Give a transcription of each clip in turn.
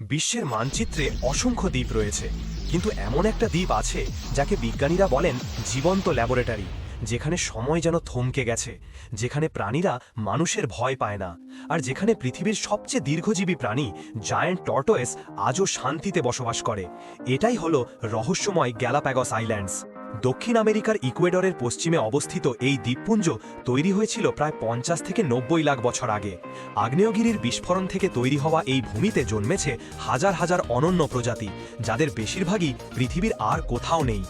বিশ্বের মানচিত্রে অসংখ্য দ্বীপ রয়েছে। কিন্তু এমন একটা দ্বীপ আছে যাকে বিজ্ঞানীরা বলেন জীবন্ত ল্যাবরেটরি, যেখানে সময় যেন থমকে গেছে, যেখানে প্রাণীরা মানুষের ভয় পায় না, আর যেখানে পৃথিবীর সবচেয়ে দীর্ঘজীবী প্রাণী জায়ান্ট টর্টোয়েস আজও শান্তিতে বসবাস করে। এটাই হলো রহস্যময় গ্যালাপ্যাগস আইল্যান্ডস। দক্ষিণ আমেরিকার ইকুয়েডরের পশ্চিমে অবস্থিত এই দ্বীপপুঞ্জ তৈরি হয়েছিল প্রায় পঞ্চাশ থেকে নব্বই লাখ বছর আগে। আগ্নেয়গিরির বিস্ফোরণ থেকে তৈরি হওয়া এই ভূমিতে জন্মেছে হাজার হাজার অনন্য প্রজাতি, যাদের বেশিরভাগই পৃথিবীর আর কোথাও নেই।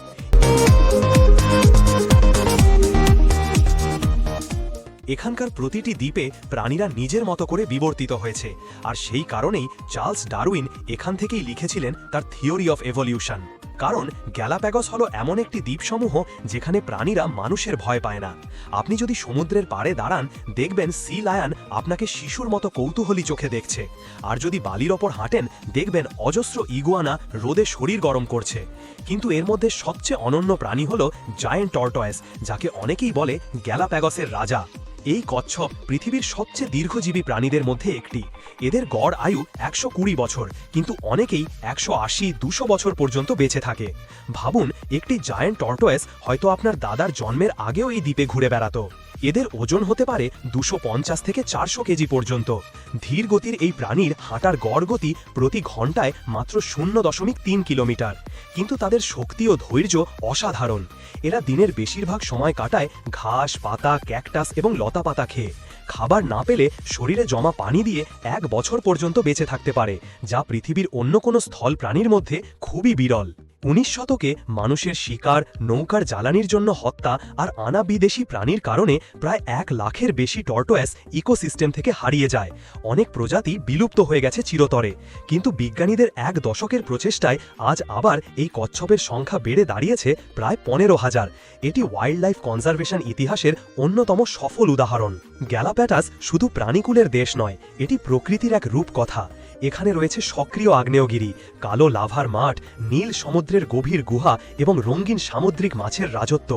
এখানকার প্রতিটি দ্বীপে প্রাণীরা নিজের মতো করে বিবর্তিত হয়েছে, আর সেই কারণেই চার্লস ডারউইন এখান থেকেই লিখেছিলেন তার থিওরি অফ এভলিউশন। কারণ গ্যালাপ্যাগস হলো এমন একটি দ্বীপসমূহ যেখানে প্রাণীরা মানুষের ভয় পায় না। আপনি যদি সমুদ্রের পাড়ে দাঁড়ান, দেখবেন সি লায়ন আপনাকে শিশুর মতো কৌতূহলী চোখে দেখছে। আর যদি বালির ওপর হাঁটেন, দেখবেন অজস্র ইগুয়ানা রোদে শরীর গরম করছে। কিন্তু এর মধ্যে সবচেয়ে অনন্য প্রাণী হল জায়েন্ট টর্টয়েস যাকে অনেকেই বলে গ্যালাপ্যাগসের রাজা। এই কচ্ছপ পৃথিবীর সবচেয়ে দীর্ঘজীবী প্রাণীদের মধ্যে একটি। এদের গড় আয়ু একশো কুড়ি বছর, কিন্তু অনেকেই একশো আশি, দুশো বছর পর্যন্ত বেঁচে থাকে। ভাবুন, একটি জায়েন্ট টর্টোয়েস হয়তো আপনার দাদার জন্মের আগেও এই দ্বীপে ঘুরে বেড়াতো। এদের ওজন হতে পারে দুশো থেকে চারশো কেজি পর্যন্ত। ধীর গতির এই প্রাণীর হাঁটার গড় গতি প্রতি ঘন্টায় মাত্র শূন্য দশমিক তিন কিলোমিটার। কিন্তু তাদের শক্তি ও ধৈর্য অসাধারণ। এরা দিনের বেশিরভাগ সময় কাটায় ঘাস, পাতা, ক্যাকটাস এবং লতা পাতা খেয়ে। খাবার না পেলে শরীরে জমা পানি দিয়ে এক বছর পর্যন্ত বেঁচে থাকতে পারে, যা পৃথিবীর অন্য কোনো স্থল প্রাণীর মধ্যে খুবই বিরল। উনিশ শতকে মানুষের শিকার, নৌকার জ্বালানির জন্য হত্যা আর আনা বিদেশি প্রাণীর কারণে প্রায় এক লাখের বেশি টর্টোয়াস ইকোসিস্টেম থেকে হারিয়ে যায়। অনেক প্রজাতি বিলুপ্ত হয়ে গেছে চিরতরে। কিন্তু বিজ্ঞানীদের এক দশকের প্রচেষ্টায় আজ আবার এই কচ্ছপের সংখ্যা বেড়ে দাঁড়িয়েছে প্রায় পনেরো হাজার। এটি ওয়াইল্ড লাইফ কনজারভেশন ইতিহাসের অন্যতম সফল উদাহরণ। গ্যালাপ্যাটাস শুধু প্রাণীকুলের দেশ নয়, এটি প্রকৃতির এক রূপকথা। এখানে রয়েছে সক্রিয় আগ্নেয়গিরি, কালো লাভার মাঠ, নীল সমুদ্রের গভীর গুহা এবং রঙিন সামুদ্রিক মাছের রাজত্ব।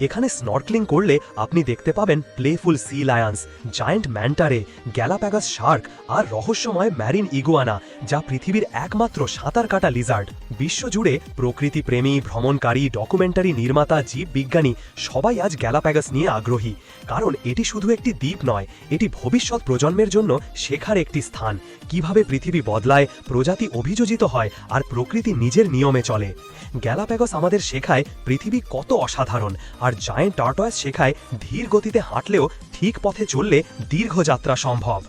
এখানে স্নর্কলিং করলে আপনি দেখতে পাবেন playful sea lions giant manta rays Galapagos shark আর রহস্যময় ম্যারিন ইগুয়ানা যা পৃথিবীর একমাত্র সাঁতার কাটা লিজার্ড বিশ্বজুড়ে প্রকৃতি প্রেমী, ভ্রমণকারী ডকুমেন্টারি নির্মাতা, জীব বিজ্ঞানী, সবাই আজ গ্যালাপ্যাগাস নিয়ে আগ্রহী। কারণ এটি শুধু একটি দ্বীপ নয়, এটি ভবিষ্যৎ প্রজন্মের জন্য শেখার একটি স্থান। কীভাবে পৃথিবী বদলায়, প্রজাতি অভিযোজিত হয় আর প্রকৃতি নিজের নিয়মে চলে। গ্যালাপ্যাগস আমাদের শেখায় পৃথিবী কত অসাধারণ আর জায়েন্ট টার্টয়েস শেখায় ধীর গতিতে হাঁটলেও ঠিক পথে চললে দীর্ঘ যাত্রা সম্ভব।